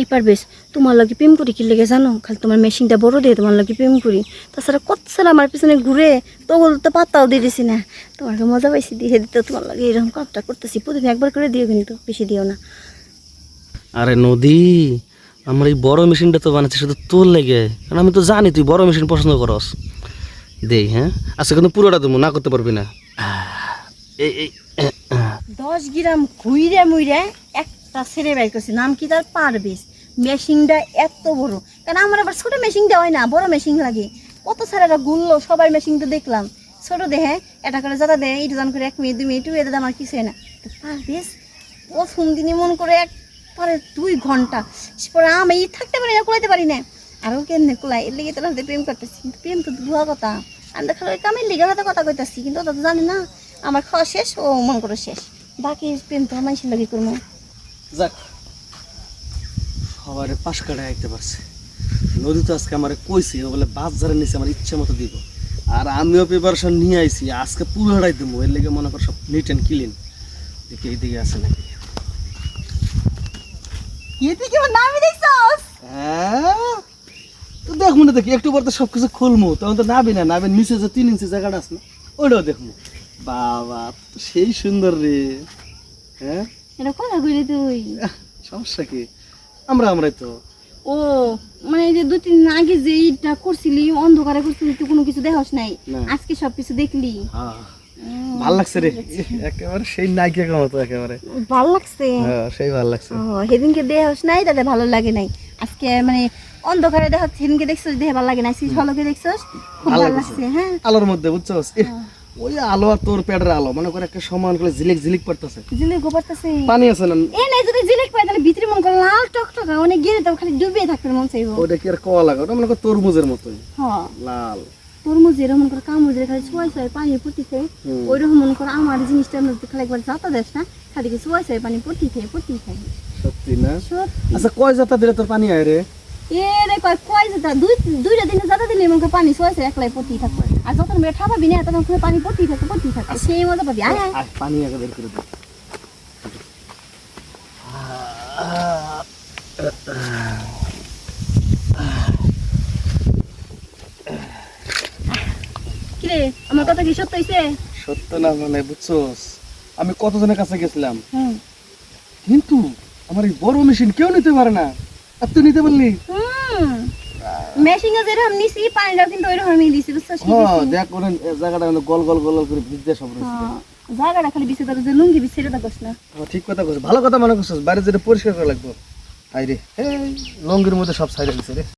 এই পারবেশ তোমার লগে প্রেম করি কি লেগে জানো? খালি তোমার মেশিনটা বড় দিয়ে তোমার লগে প্রেম করি। তাছাড়া কত সাল আমার পিছনে ঘুরে তখন তো পাত্তাও দিয়ে দিছি না। তোমাকে মজা পাইছি দিয়ে দিতে তোমার লাগে এরকম কাজটা করতেছি। প্রতিদিন একবার করে দিও কিন্তু বেশি দিও না। আরে নদী আমার এই বড় মেশিনটা তো বানাচ্ছি শুধু তোর লেগে। কারণ আমি তো জানি তুই বড় মেশিন পছন্দ করস। দেই হ্যাঁ? আচ্ছা কিন্তু পুরোটা দেবো না করতে পারবি না। এই এই। দশ গ্রাম ঘুইরে মুইরে একটা ছেড়ে বের করছি। নাম কি তার? পারবেশ মেশিনটা এত বড়। কারণ আমার আবার ছোট মেশিন দেওয়া হয় না? বড় মেশিন লাগে। কত সারাটা গুললো সবার মেশিন তো দেখলাম। ছোট দেহে এটা করে যাতা দেয় ইটু দান করে এক মিনিট, দুই মিনিট, এটা আমার কিছু হয় না। তো পারবেশ প্রথম দিনই মন করে এক পরে দুই ঘণ্টা। পরে আমি থাকতে পারি না, কুলাইতে পারি না। আরও কেমনে কুলাই? এর লেগে হাতে প্রেম করতেছি, কিন্তু প্রেম তো ভুয়া কথা। আমি তো খালি ওই কামের লিগে হয়তো কথা কইতাছি, কিন্তু ওটা তো জানি না। আমার খাওয়া শেষ, ও মন করে শেষ। বাকি প্রেম তো মানুষের লাগে করব। যাক। সবারে পাশ কাটায় আইতে পারছে। নদী তো আজকে আমার কইছে ও বলে বাস যারা নিছে আমার ইচ্ছা মতো দিব। আর আমিও প্রিপারেশন নিয়ে আইছি আজকে পুরো হারাই দেবো এর লেগে মনে কর সব নিট অ্যান্ড ক্লিন দেখি এইদিকে আছে নাকি। এদিকে আমার দেখছস? হ্যাঁ? তো দেখব না দেখি একটু পর তো সব কিছু খুলমু। তখন তো নাবি না নাবের নিচে যে তিন ইঞ্চি জায়গাটা আছে না ওইটাও দেখব বাবা সেই সুন্দর রে। হ্যাঁ? এটা কথা কইলি তুই? সমস্যা কি? আমরা আমরাই তো। ও মানে এই যে দুই তিন দিন আগে যে ইটা করছিলি অন্ধকারে করছিলি তুই কোনো কিছু দেখাস নাই? আজকে সব কিছু দেখলি? হ্যাঁ ভালো লাগছে রে। একেবারে সেই নায়িকা মতো একেবারে। ভালো লাগছে? হ্যাঁ সেই ভালো লাগছে। ও সেদিনকে দেখাস নাই তাতে ভালো লাগে নাই। আজকে মানে অন্ধকারে দেখা সেদিনকে দেখছস দেহে ভালো লাগে নাই। সেই ঝলকে দেখছস খুব ভালো লাগছে। হ্যাঁ। আলোর মধ্যে বুঝছ ওই আলো আর তোর পেটের আলো মনে করে একটা সমান করে ঝিলিক ঝিলিক পড়তেছে। জিলে গোবরতাছে পানি আছে না? এ নাই যদি জিলেক পাই তাহলে ভিতরে মন তো খালি ডুবিয়ে থাকতে মন চাইব। ওটা কি আর কওয়া লাগে? ওটা মনে কর তরমুজের মতোই। হ্যাঁ। লাল। তরমুজ এরকম করে কামড় খালি ছয় ছয় পানি পড়তিছে। ওই রকম মনে করো আমার জিনিসটা মধ্যে খালি একবার যাতা দেশ না খালি কি ছয় ছয় পানি পড়তি খাই পড়তি খাই সত্যি। না আচ্ছা কয় জাতা দিলে তোর পানি আয় রে? এ রে কয় কয় যেটা দুই দুইটা দিনে যাতা দিলে মনে করে পানি ছয় ছয় একলাই পড়তি থাকবে। আর যখন মেয়ে ঠাপাবি না তখন পানি পড়তি থাকে পড়তি থাকে সেই মজা পাবি। আয় আয়। আয় পানি আগে বের করে দে। আমার কথা কি সত্য হইছে? সত্য না মানে বুঝছোস? আমি কতজনের কাছে গেছিলাম? কিন্তু আমার এই বড় মেশিন কেউ নিতে পারে না। আর তুই নিতে পারলি? নিছি পানিটাও কিন্তু ওই রকমই দিছি বুঝছিস হ্যাঁ দেখ ওখানে জায়গাটা মানে গল গল গল গল করে সব রয়েছে। জায়গাটা খালি বিছে তার যে লুঙ্গি বিছে এটা দেখছ না। ঠিক কথা ভালো কথা মনে করছিস বাইরে যেটা পরিষ্কার করা লাগবে। হাই রে লঙ্গির মধ্যে সব সাইডে দিছে রে।